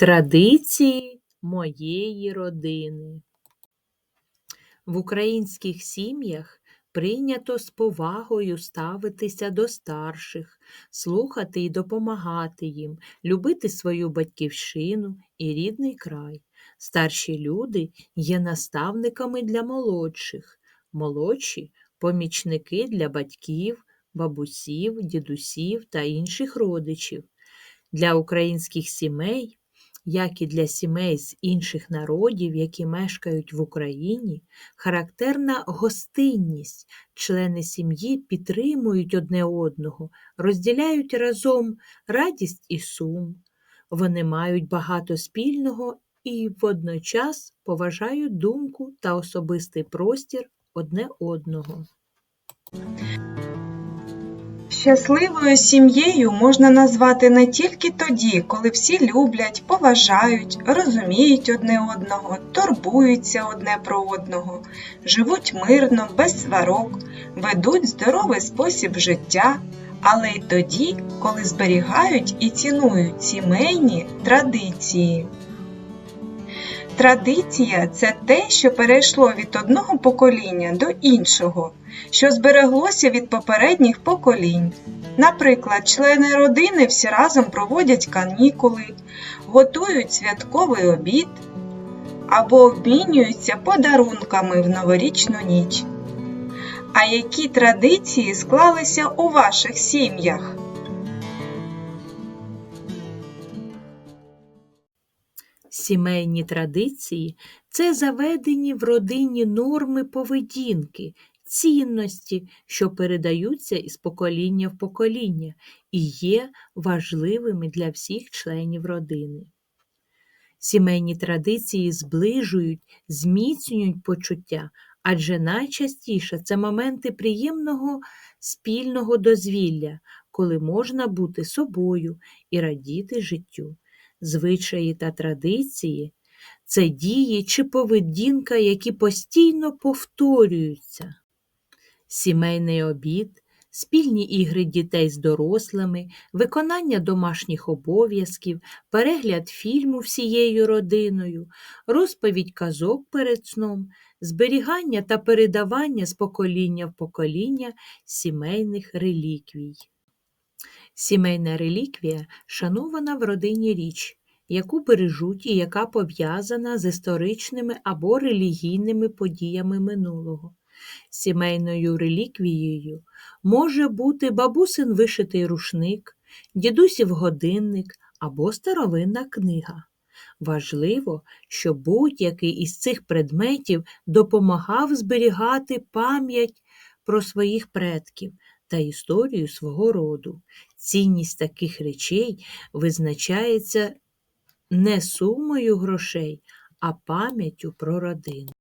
Традиції моєї родини. В українських сім'ях прийнято з повагою ставитися до старших, слухати і допомагати їм, любити свою батьківщину і рідний край. Старші люди є наставниками для молодших, молодші помічники для батьків, бабусів, дідусів та інших родичів. Для українських сімей як і для сімей з інших народів, які мешкають в Україні, характерна гостинність. Члени сім'ї підтримують одне одного, розділяють разом радість і сум. Вони мають багато спільного і водночас поважають думку та особистий простір одне одного. Щасливою сім'єю можна назвати не тільки тоді, коли всі люблять, поважають, розуміють одне одного, турбуються одне про одного, живуть мирно, без сварок, ведуть здоровий спосіб життя, але й тоді, коли зберігають і цінують сімейні традиції. Традиція це те, що перейшло від одного покоління до іншого, що збереглося від попередніх поколінь. Наприклад, члени родини всі разом проводять канікули, готують святковий обід або обмінюються подарунками в новорічну ніч. А які традиції склалися у ваших сім'ях? Сімейні традиції це заведені в родині норми поведінки, цінності, що передаються із покоління в покоління і є важливими для всіх членів родини. Сімейні традиції зближують, зміцнюють почуття, адже найчастіше це моменти приємного спільного дозвілля, коли можна бути собою і радіти життю звичаї та традиції це дії чи поведінка, які постійно повторюються. Сімейний обід, спільні ігри дітей з дорослими, виконання домашніх обов'язків, перегляд фільму всією родиною, розповідь казок перед сном, зберігання та передавання з покоління в покоління сімейних реліквій. Сімейна реліквія шанована в родині річ, яку бережуть і яка пов'язана з історичними або релігійними подіями минулого. Сімейною реліквією може бути бабусин вишитий рушник, дідусів годинник або старовинна книга. Важливо, щоб будь-який із цих предметів допомагав зберігати пам'ять про своїх предків та історію свого роду. Цінність таких речей визначається не сумою грошей, а пам'яттю про родину.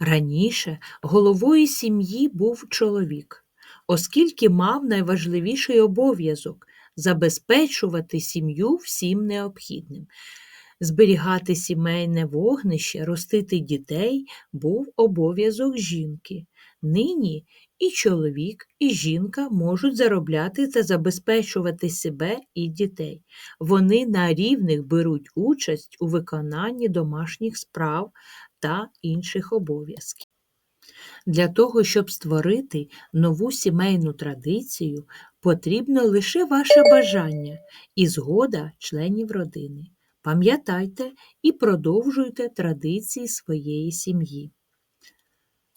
Раніше головою сім'ї був чоловік, оскільки мав найважливіший обов'язок забезпечувати сім'ю всім необхідним. Зберігати сімейне вогнище, ростити дітей був обов'язок жінки. Нині і чоловік, і жінка можуть заробляти та забезпечувати себе і дітей. Вони на рівних беруть участь у виконанні домашніх справ та інших обов'язків. Для того, щоб створити нову сімейну традицію, потрібно лише ваше бажання і згода членів родини. Пам'ятайте і продовжуйте традиції своєї сім'ї.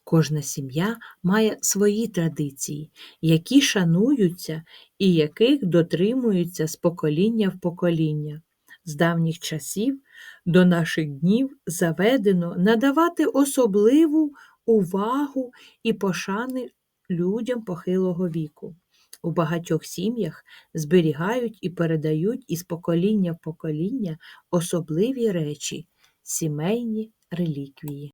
Кожна сім'я має свої традиції, які шануються і яких дотримуються з покоління в покоління. З давніх часів до наших днів заведено надавати особливу увагу і пошани людям похилого віку. У багатьох сім'ях зберігають і передають із покоління в покоління особливі речі, сімейні реліквії.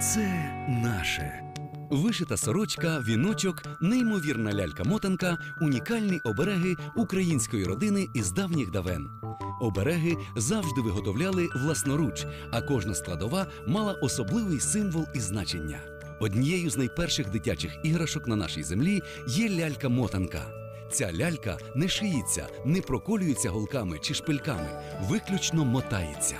Це наше. Вишита сорочка, віночок, неймовірна лялька-мотанка, унікальні обереги української родини із давніх давен. Обереги завжди виготовляли власноруч, а кожна складова мала особливий символ і значення. Однією з найперших дитячих іграшок на нашій землі є лялька-мотанка. Ця лялька не шиється, не проколюється голками чи шпильками, виключно мотається.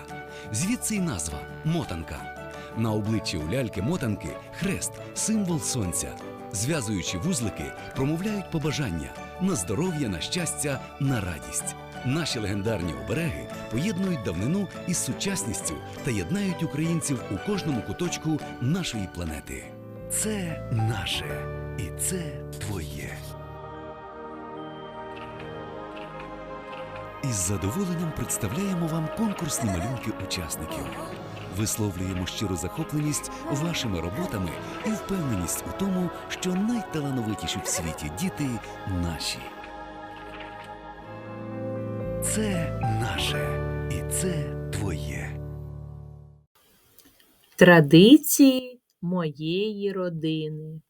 Звідси й назва мотанка. На обличчі у ляльки-мотанки хрест, символ сонця. Зв'язуючи вузлики, промовляють побажання на здоров'я, на щастя, на радість. Наші легендарні обереги поєднують давнину із сучасністю та єднають українців у кожному куточку нашої планети. Це наше і це твоє. Із задоволенням представляємо вам конкурсні малюнки учасників. Висловлюємо щиру захопленість вашими роботами і впевненість у тому, що найталановитіші в світі діти наші. Це наше і це твоє. Традиції моєї родини.